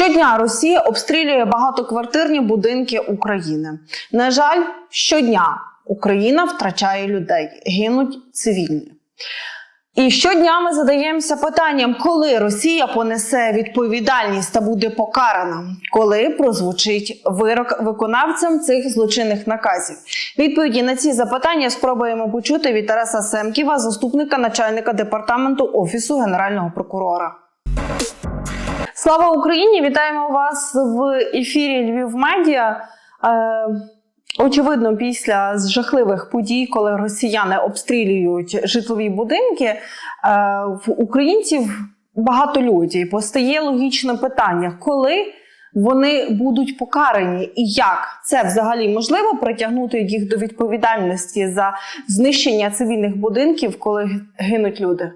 Щодня Росія обстрілює багатоквартирні будинки України. На жаль, щодня Україна втрачає людей, гинуть цивільні. І щодня ми задаємося питанням, коли Росія понесе відповідальність та буде покарана, коли прозвучить вирок виконавцям цих злочинних наказів. Відповіді на ці запитання спробуємо почути від Тараса Семківа, заступника начальника департаменту офісу генерального прокурора. Слава Україні! Вітаємо вас в ефірі Львів Медіа. Е, Очевидно, після жахливих подій, коли росіяни обстрілюють житлові будинки, е, в українців багато людей. Постає логічне питання, коли вони будуть покарані, і як це взагалі можливо притягнути їх до відповідальності за знищення цивільних будинків, коли гинуть люди?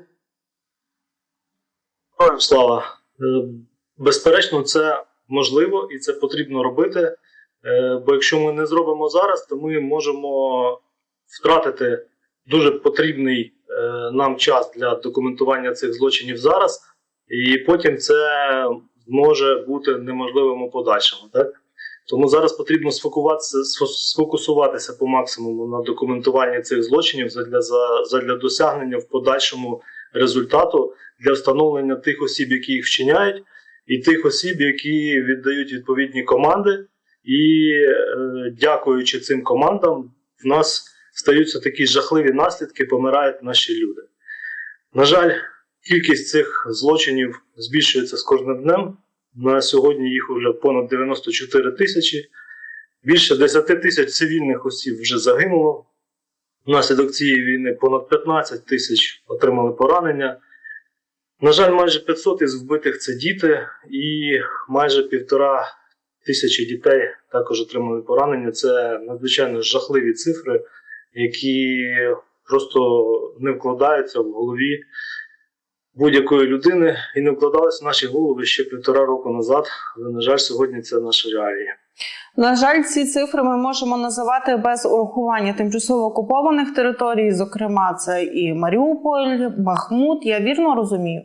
Слава. Безперечно, це можливо і це потрібно робити. Е, Бо якщо ми не зробимо зараз, то ми можемо втратити дуже потрібний е, нам час для документування цих злочинів зараз, і потім це може бути неможливим у подальшому. Так? Тому зараз потрібно сфокусуватися по максимуму на документуванні цих злочинів задля, за- задля досягнення в подальшому результату для встановлення тих осіб, які їх вчиняють, і тих осіб, які віддають відповідні команди. І е, дякуючи цим командам, в нас стаються такі жахливі наслідки, помирають наші люди. На жаль, кількість цих злочинів збільшується з кожним днем. На сьогодні їх вже понад 94 тисячі. Більше 10 тисяч цивільних осіб вже загинуло. Внаслідок цієї війни понад 15 тисяч отримали поранення. На жаль, майже 500 із вбитих це діти, і майже півтора тисячі дітей також отримали поранення. Це надзвичайно жахливі цифри, які просто не вкладаються в голові будь-якої людини і не вкладалися в наші голови ще півтора року назад. Але, на жаль, сьогодні це наша реалія. На жаль, ці цифри ми можемо називати без урахування тимчасово окупованих територій, зокрема, це і Маріуполь, Бахмут. Я вірно розумію?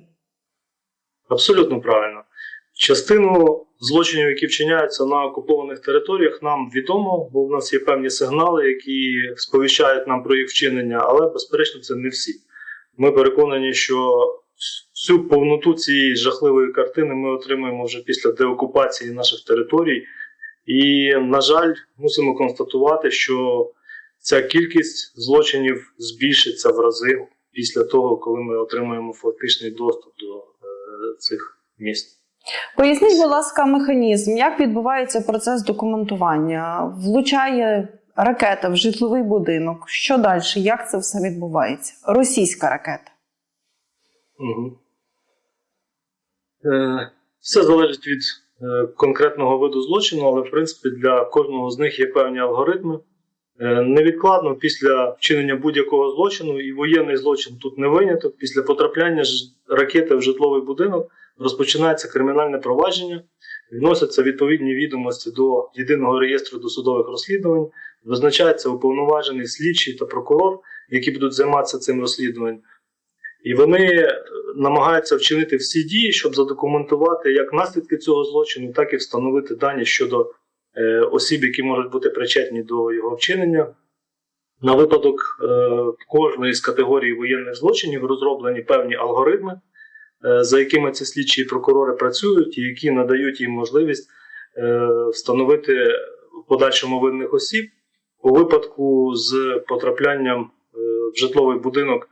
Абсолютно правильно. Частину злочинів, які вчиняються на окупованих територіях, нам відомо, бо в нас є певні сигнали, які сповіщають нам про їх вчинення, але безперечно це не всі. Ми переконані, що всю повноту цієї жахливої картини ми отримаємо вже після деокупації наших територій. І, на жаль, мусимо констатувати, що ця кількість злочинів збільшиться в рази після того, коли ми отримаємо фактичний доступ до цих міст. Поясніть, будь ласка, механізм, як відбувається процес документування? Влучає ракета в житловий будинок. Що далі? Як це все відбувається? Російська ракета. Угу. Е, все залежить від е, конкретного виду злочину, але в принципі для кожного з них є певні алгоритми. Е, невідкладно після вчинення будь-якого злочину, і воєнний злочин тут не виняток. Після потрапляння ракети в житловий будинок розпочинається кримінальне провадження, вносяться відповідні відомості до єдиного реєстру досудових розслідувань, визначається уповноважений слідчий та прокурор, які будуть займатися цим розслідуванням. І вони е, намагаються вчинити всі дії, щоб задокументувати як наслідки цього злочину, так і встановити дані щодо осіб, які можуть бути причетні до його вчинення. На випадок е, кожної з категорій воєнних злочинів розроблені певні алгоритми, е, за якими ці слідчі прокурори працюють, і які надають їм можливість е, встановити в подальшому винних осіб у випадку з потраплянням е, в житловий будинок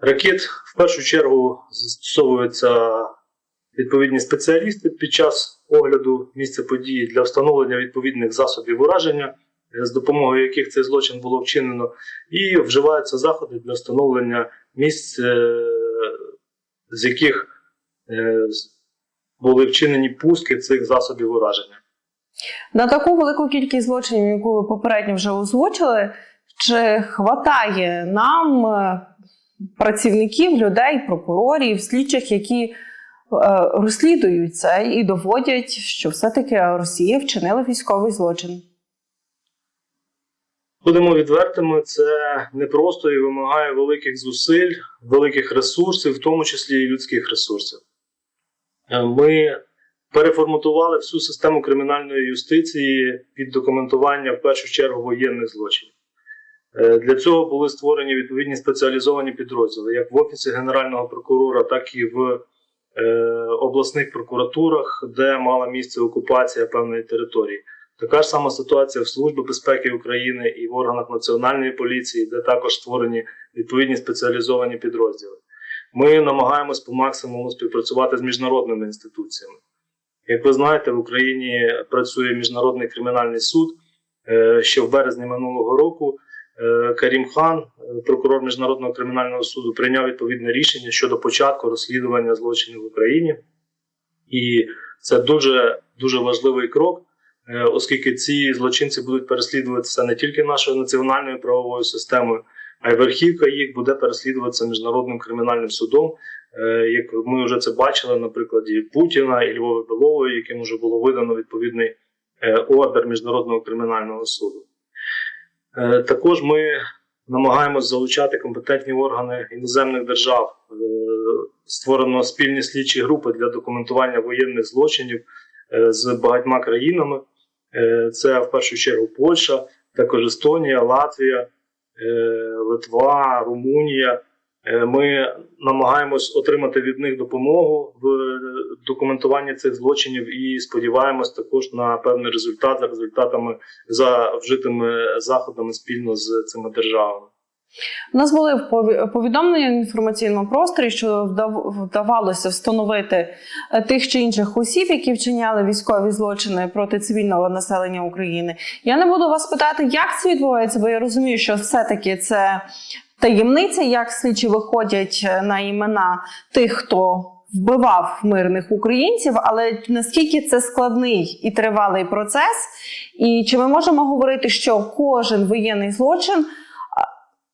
ракет в першу чергу застосовуються відповідні спеціалісти під час огляду місця події для встановлення відповідних засобів ураження, е, з допомогою яких цей злочин було вчинено, і вживаються заходи для встановлення місць, е, з яких е, були вчинені пуски цих засобів ураження. На таку велику кількість злочинів, яку ви попередньо вже озвучили, чи хватає нам працівників, людей, прокурорів, слідчих, які розслідують це і доводять, що все-таки Росія вчинила військовий злочин? Будемо відвертими, це непросто і вимагає великих зусиль, великих ресурсів, в тому числі і людських ресурсів. Е, Ми переформатували всю систему кримінальної юстиції під документування в першу чергу воєнних злочинів. Е, Для цього були створені відповідні спеціалізовані підрозділи, як в Офісі Генерального прокурора, так і в е, обласних прокуратурах, де мала місце окупація певної території. Така ж сама ситуація в Службі безпеки України і в органах національної поліції, де також створені відповідні спеціалізовані підрозділи. Ми намагаємось по максимуму співпрацювати з міжнародними інституціями. Як ви знаєте, в Україні працює міжнародний кримінальний суд. Е, Ще в березні минулого року е, Карім Хан, е, прокурор міжнародного кримінального суду, прийняв відповідне рішення щодо початку розслідування злочинів в Україні. І це дуже дуже важливий крок, е, оскільки ці злочинці будуть переслідуватися не тільки нашою національною правовою системою, а й верхівка їх буде переслідуватися міжнародним кримінальним судом. Е, Як ми вже це бачили на прикладі Путіна і Львови Белової, яким вже було видано відповідний е, ордер міжнародного кримінального суду. Е, Також ми намагаємось залучати компетентні органи іноземних держав. Е, Створено спільні слідчі групи для документування воєнних злочинів е, з багатьма країнами. Це в першу чергу Польща, також Естонія, Латвія, Литва, Румунія. Е, Ми намагаємось отримати від них допомогу в документуванні цих злочинів і сподіваємось також на певний результат за результатами за вжитими заходами спільно з цими державами. У нас були пові- повідомлення в інформаційному просторі, що вдав- вдавалося встановити е, тих чи інших осіб, які вчиняли військові злочини проти цивільного населення України. Я не буду вас питати, як це відбувається, бо я розумію, що все-таки це таємниця, як слідчі виходять е, на імена тих, хто вбивав мирних українців, але наскільки це складний і тривалий процес, і чи ми можемо говорити, що кожен воєнний злочин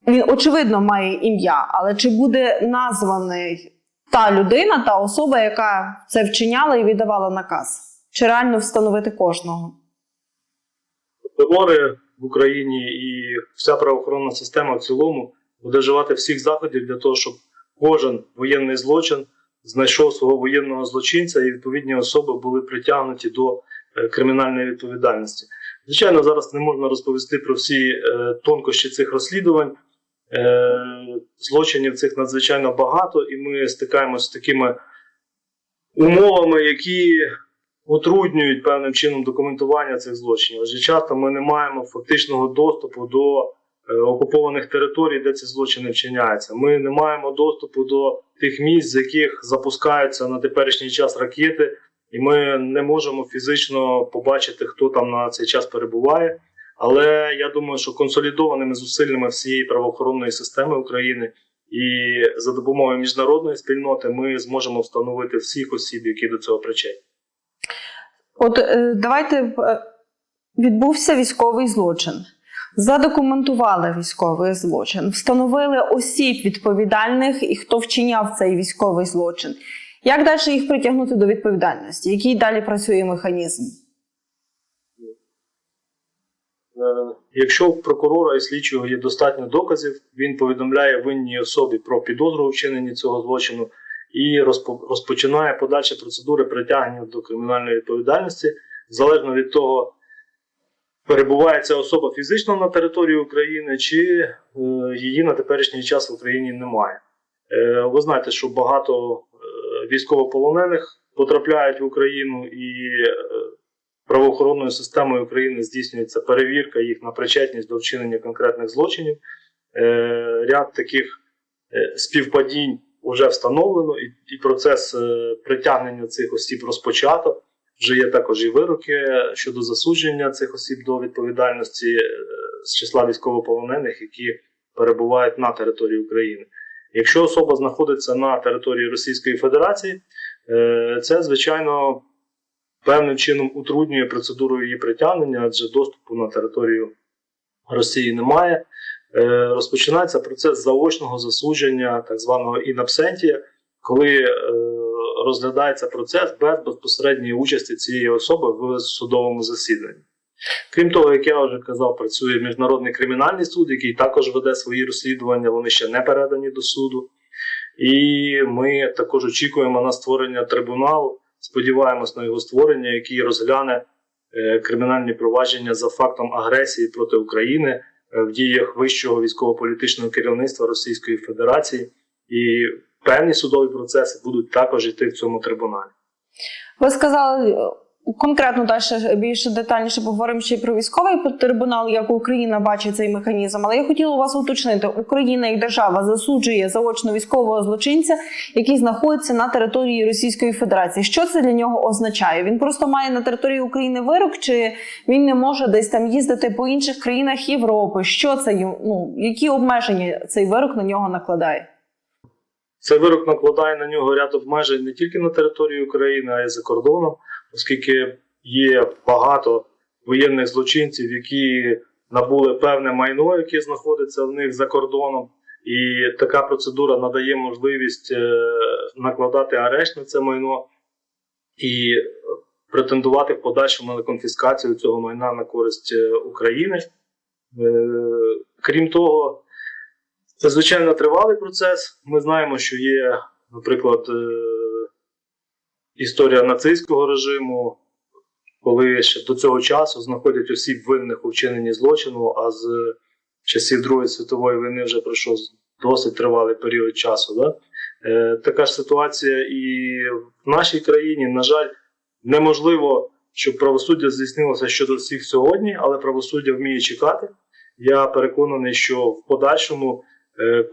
він очевидно має ім'я, але чи буде названий та людина, та особа, яка це вчиняла і віддавала наказ? Чи реально встановити кожного? Прокурори в Україні і вся правоохоронна система в цілому буде всіх заходів для того, щоб кожен воєнний злочин знайшов свого воєнного злочинця і відповідні особи були притягнуті до е, кримінальної відповідальності. Звичайно, зараз не можна розповісти про всі е, тонкощі цих розслідувань. Е, Злочинів цих надзвичайно багато, і ми стикаємося з такими умовами, які утруднюють певним чином документування цих злочинів. Адже часто ми не маємо фактичного доступу до окупованих територій, де ці злочини вчиняються. Ми не маємо доступу до тих місць, з яких запускаються на теперішній час ракети, і ми не можемо фізично побачити, хто там на цей час перебуває. Але я думаю, що консолідованими зусиллями всієї правоохоронної системи України і за допомогою міжнародної спільноти ми зможемо встановити всіх осіб, які до цього причетні. От е, давайте е, відбувся військовий злочин. Задокументували військовий злочин, встановили осіб відповідальних і хто вчиняв цей військовий злочин. Як далі їх притягнути до відповідальності? Який далі працює механізм? Е, Якщо у прокурора і слідчого є достатньо доказів, він повідомляє винній особі про підозру вчиненні цього злочину і розпочинає подальші процедури притягнення до кримінальної відповідальності, залежно від того, перебуває ця особа фізично на території України, чи е, її на теперішній час в Україні немає. Е, ви знаєте, що багато е, військовополонених потрапляють в Україну і правоохоронною системою України здійснюється перевірка їх на причетність до вчинення конкретних злочинів. Ряд таких співпадінь вже встановлено, і, процес притягнення цих осіб розпочато. Вже є також і вироки щодо засудження цих осіб до відповідальності е, з числа військовополонених, які перебувають на території України. Якщо особа знаходиться на території Російської Федерації, е, це звичайно певним чином утруднює процедуру її притягнення, адже доступу на територію Росії немає. Е, Розпочинається процес заочного засудження, так званого інабсентія, коли розглядається процес без безпосередньої участі цієї особи в судовому засіданні. Крім того, як я вже казав, працює міжнародний кримінальний суд, який також веде свої розслідування, вони ще не передані до суду. І ми також очікуємо на створення трибуналу сподіваємось на його створення, який розгляне е, кримінальні провадження за фактом агресії проти України е, в діях вищого військово-політичного керівництва Російської Федерації, і певні судові процеси будуть також йти в цьому трибуналі. Ви сказали е, конкретно далі більше детальніше поговоримо ще й про військовий трибунал, як Україна бачить цей механізм. Але я хотіла вас уточнити: Україна як держава засуджує заочно військового злочинця, який знаходиться на території Російської Федерації. Що це для нього означає? Він просто має на території України вирок, чи він не може десь там їздити по інших країнах Європи? Що це ну які обмеження цей вирок на нього накладає? Цей вирок накладає на нього ряд обмежень не тільки на території України, а й за кордоном, оскільки є багато воєнних злочинців, які набули певне майно, яке знаходиться в них за кордоном. І така процедура надає можливість е, накладати арешт на це майно і претендувати в подальшому на конфіскацію цього майна на користь е, України. Е, Крім того, це звичайно тривалий процес. Ми знаємо, що є, наприклад, е, історія нацистського режиму, коли ще до цього часу знаходять осіб винних у вчиненні злочину, а з часів Другої світової війни вже пройшов досить тривалий період часу. Да? Е, така ж ситуація і в нашій країні, на жаль, неможливо, щоб правосуддя здійснилося щодо всіх сьогодні, але правосуддя вміє чекати. Я переконаний, що в подальшому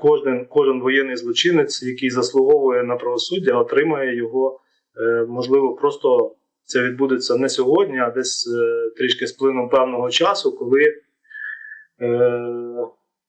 кожен, кожен воєнний злочинець, який заслуговує на правосуддя, отримає його. Е, Можливо, просто це відбудеться не сьогодні, а десь е, трішки з плином певного часу, коли е,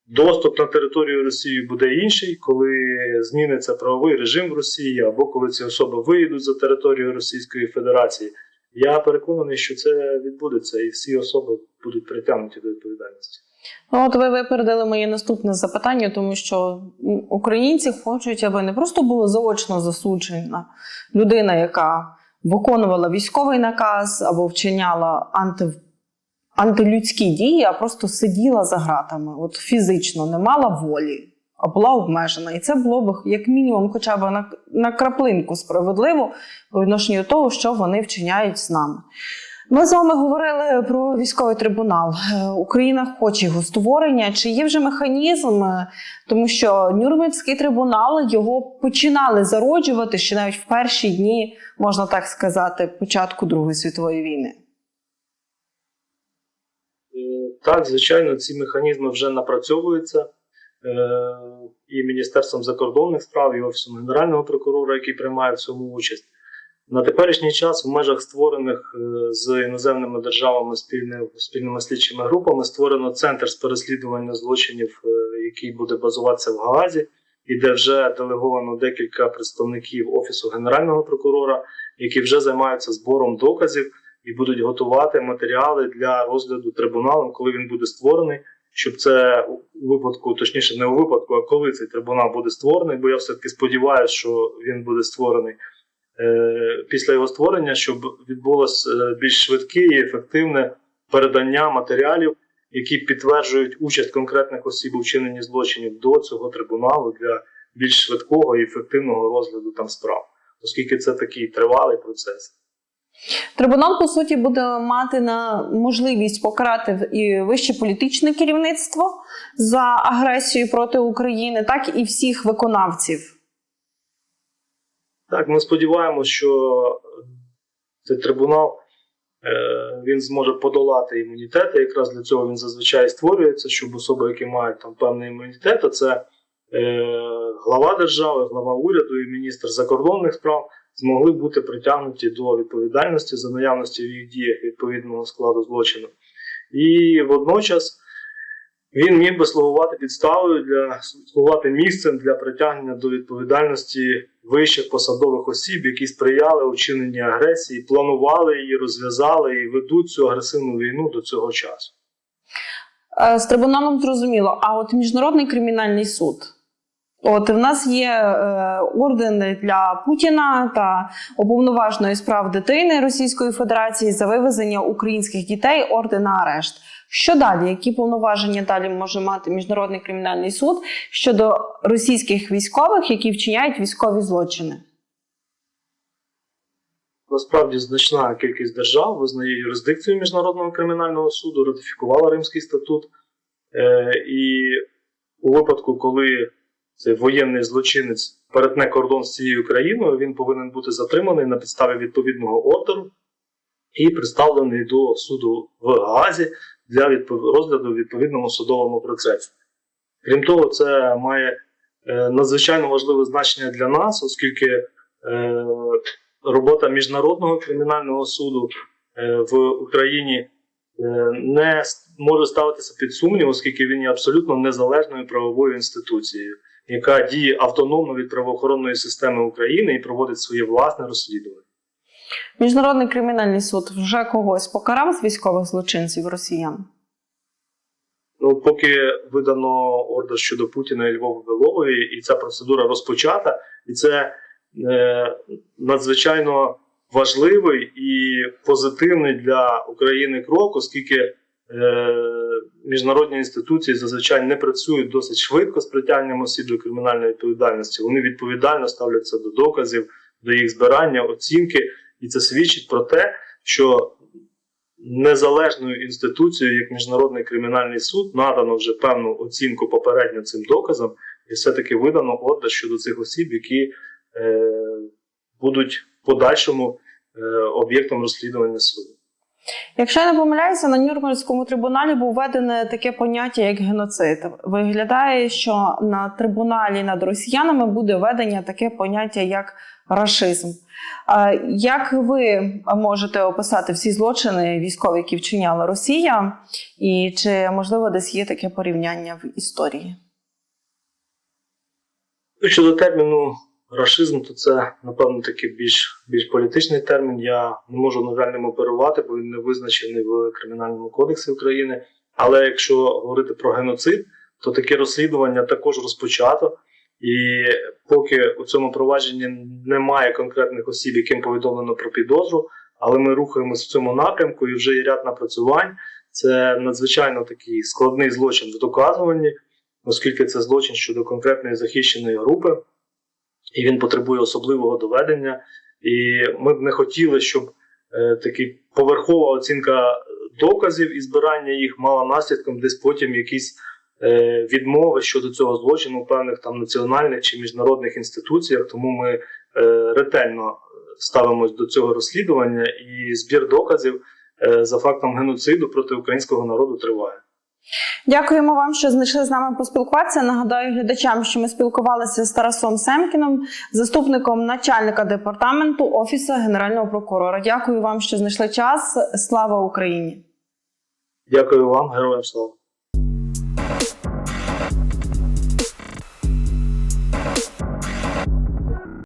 доступ на територію Росії буде інший, коли зміниться правовий режим в Росії, або коли ці особи виїдуть за територію Російської Федерації. Я переконаний, що це відбудеться, і всі особи будуть притягнуті до відповідальності. Ну, от ви випередили моє наступне запитання, тому що українці хочуть, аби не просто була заочно засуджена людина, яка виконувала військовий наказ або вчиняла анти, антилюдські дії, а просто сиділа за ґратами, от фізично не мала волі, а була обмежена. І це було б як мінімум, хоча б на, на краплинку справедливо по відношенню до того, що вони вчиняють з нами. Ми з вами говорили про військовий трибунал. Е, Україна хоче його створення. Чи є вже механізм? Е, Тому що Нюрнберзький трибунал його починали зароджувати ще навіть в перші дні, можна так сказати, початку Другої світової війни. Е, Так, звичайно, ці механізми вже напрацьовуються е, і Міністерством закордонних справ, і Офісом Генерального прокурора, який приймає в цьому участь. На теперішній час в межах створених е, з іноземними державами спільними, спільними слідчими групами створено центр з переслідування злочинів, е, який буде базуватися в Гаазі, і де вже делеговано декілька представників Офісу Генерального прокурора, які вже займаються збором доказів і будуть готувати матеріали для розгляду трибуналом, коли він буде створений. Щоб це у випадку, точніше, не у випадку, а коли цей трибунал буде створений, бо я все-таки сподіваюся, що він буде створений після його створення, щоб відбулося е, більш швидке і ефективне передання матеріалів, які підтверджують участь конкретних осіб у вчиненні злочинів до цього трибуналу для більш швидкого і ефективного розгляду там справ, оскільки це такий тривалий процес. Трибунал, по суті, буде мати на можливість покарати і вище політичне керівництво за агресію проти України, так і всіх виконавців. Так, ми сподіваємося, що цей трибунал е, він зможе подолати імунітети. Якраз для цього він зазвичай створюється, щоб особи, які мають там певний імунітет, а це е, глава держави, глава уряду і міністр закордонних справ, змогли бути притягнуті до відповідальності за наявності в їх діях відповідного складу злочину. І водночас він міг би слугувати підставою для слугувати місцем для притягнення до відповідальності вищих посадових осіб, які сприяли учиненні агресії, планували її, розв'язали і ведуть цю агресивну війну до цього часу. Е, З трибуналом зрозуміло. А от міжнародний кримінальний суд. От в нас є е, ордени для Путіна та уповноваженої справ дитини Російської Федерації за вивезення українських дітей орден на арешт. Що далі? Які повноваження далі може мати міжнародний кримінальний суд щодо російських військових, які вчиняють військові злочини? насправді значна кількість держав визнає юрисдикцію Міжнародного кримінального суду, ратифікувала Римський статут. Е, і у випадку, коли цей воєнний злочинець перетне кордон з цією країною, він повинен бути затриманий на підставі відповідного ордеру і представлений до суду в Гаазі для розгляду в відповідному судовому процесі. Крім того, це має е, надзвичайно важливе значення для нас, оскільки е, робота Міжнародного кримінального суду е, в Україні не може ставитися під сумнів, оскільки він є абсолютно незалежною правовою інституцією, яка діє автономно від правоохоронної системи України і проводить своє власне розслідування. Міжнародний кримінальний суд вже когось покарав з військових злочинців росіян. Ну, поки видано ордер щодо Путіна і Львова Белової, і ця процедура розпочата, і це е, надзвичайно важливий і позитивний для України крок, оскільки міжнародні інституції зазвичай не працюють досить швидко з притягненням осіб до кримінальної відповідальності. Вони відповідально ставляться до доказів, до їх збирання, оцінки, і це свідчить про те, що незалежною інституцією, як Міжнародний кримінальний суд, надано вже певну оцінку попередньо цим доказам, і все-таки видано ордер щодо цих осіб, які е, будуть в подальшому е, об'єктом розслідування суду. Якщо я не помиляюся, на Нюрнберзькому трибуналі був введене таке поняття як геноцид. Виглядає, що на трибуналі над росіянами буде введення таке поняття як рашизм. Як ви можете описати всі злочини військові, які вчиняла Росія, і чи можливо десь є таке порівняння в історії? Щодо терміну рашизм, то це, напевно, такий більш, більш політичний термін. Я не можу, на ним оперувати, бо він не визначений в Кримінальному кодексі України. Але якщо говорити про геноцид, то таке розслідування також розпочато. І поки у цьому провадженні немає конкретних осіб, яким повідомлено про підозру, але ми рухаємося в цьому напрямку і вже є ряд напрацювань. Це надзвичайно такий складний злочин в доказуванні, оскільки це злочин щодо конкретної захищеної групи, і він потребує особливого доведення. І ми б не хотіли, щоб е, такі поверхова оцінка доказів і збирання їх мала наслідком десь потім якісь е, відмови щодо цього злочину в певних там національних чи міжнародних інституціях. Тому ми е, ретельно ставимось до цього розслідування, і збір доказів е, за фактом геноциду проти українського народу триває. Дякуємо вам, що знайшли з нами поспілкуватися. Нагадаю глядачам, що ми спілкувалися з Тарасом Семкіном, заступником начальника департаменту Офісу Генерального прокурора. Дякую вам, що знайшли час. Слава Україні! Дякую вам, героям слава.